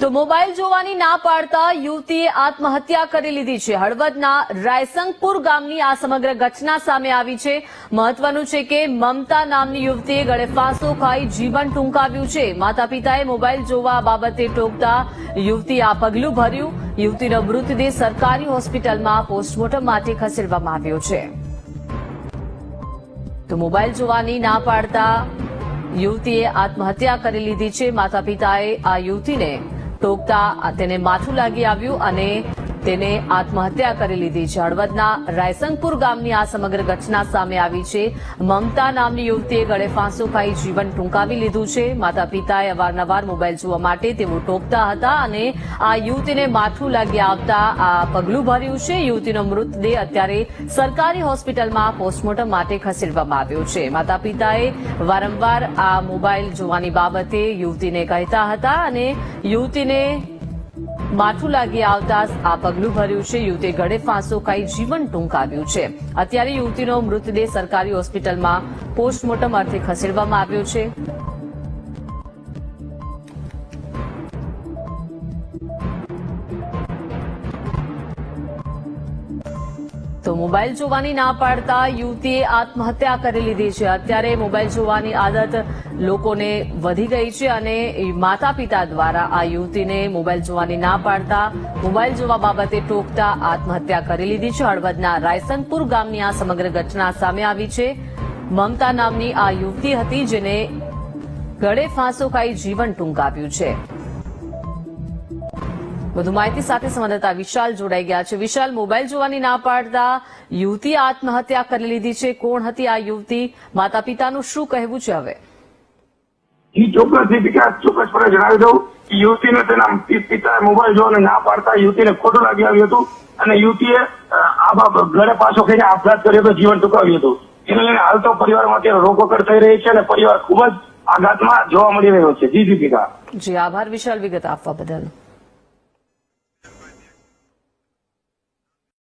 તો મોબાઈલ જોવાની ના પાડતા યુવતીએ આત્મહત્યા કરી લીધી છે. હળવદના રાયસંગપુર ગામની આ સમગ્ર ઘટના સામે આવી છે. મહત્વનું છે કે મમતા નામની યુવતીએ ગળે ફાંસો ખાઈ જીવન ટૂંકાવ્યું છે. માતા પિતાએ મોબાઈલ જોવા બાબતે ટોકતા યુવતી આ પગલું ભર્યું. યુવતીનો મૃતદેહ સરકારી હોસ્પિટલમાં પોસ્ટમોર્ટમ માટે ખસેડવામાં આવ્યો છે. તો મોબાઈલ જોવાની ના પાડતા યુવતીએ આત્મહત્યા કરી લીધી છે. માતા પિતાએ આ યુવતીને ટોકતા તેને માથું લાગી આવ્યું અને તેને આત્મહત્યા કરી લીધી. છે હળવદના રાયસંગપુર ગામની આ સમગ્ર ઘટના સામે આવી છે. મમતા નામની યુવતીએ ગળે ફાંસો ખાઈ જીવન ટૂંકાવી લીધું છે. માતા પિતાએ અવારનવાર મોબાઈલ જોવા માટે તેઓ ટોકતા હતા અને આ યુવતીને માથું લાગી આવતા આ પગલું ભર્યું છે. યુવતીનો મૃતદેહ અત્યારે સરકારી હોસ્પિટલમાં પોસ્ટમોર્ટમ માટે ખસેડવામાં આવ્યો છે. માતા પિતાએ વારંવાર આ મોબાઈલ જોવાની બાબતે યુવતીને કહેતા હતા અને યુવતીને માથું લાગી આવતા આ પગલું ભર્યું છે. યુવતી ગળે ફાંસો ખાઈ જીવન ટૂંકાવ્યું છે. અત્યારે યુવતીનો મૃતદેહ સરકારી હોસ્પિટલમાં પોસ્ટમોર્ટમ અર્થે ખસેડવામાં આવ્યો છે. તો મોબાઈલ જોવાની ના પાડતા યુવતીએ આત્મહત્યા કરી લીધી છે. અત્યારે મોબાઈલ જોવાની આદત લોકોને વધી ગઈ છે અને માતા પિતા દ્વારા આ યુવતીને મોબાઈલ જોવાની ના પાડતા, મોબાઈલ જોવા બાબતે ટોકતા આત્મહત્યા કરી લીધી છે. હળવદના રાયસનપુર ગામની આ સમગ્ર ઘટના સામે આવી છે. મમતા નામની આ યુવતી હતી જેને ગળે ફાંસો ખાઈ જીવન ટૂંકાવ્યું છે. વધુ માહિતી સાથે સંવાદદાતા વિશાલ જોડાઈ ગયા છે. વિશાલ મોબાઈલ જોવાની ના પાડતા યુવતી આત્મહત્યા કરી લીધી છે. કોણ હતી આ યુવતી? માતા પિતાનું શું કહેવું છે હવે? ઈ ચોક્કસ દીપિકા ચોક્કસપણે જણાવી દઉં કે યુવતીને તેના પિતાએ મોબાઈલ જોવાને ના પાડતા યુવતીને ખોટું લાગી આવ્યું હતું અને યુવતીએ અ, આ બાબ- ગળે પાછો ખાઈને આપઘાત કર્યો હતો જીવન ટૂંકાવ્યું હતું. એને લઈને હાલ તો પરિવારમાં અત્યારે રોકકડ થઈ રહી છે અને પરિવાર ખૂબ જ આઘાતમાં જોવા મળી રહ્યો છે. જી દીપિકા જી આભાર વિશાલ વિગત આપવા બદલ.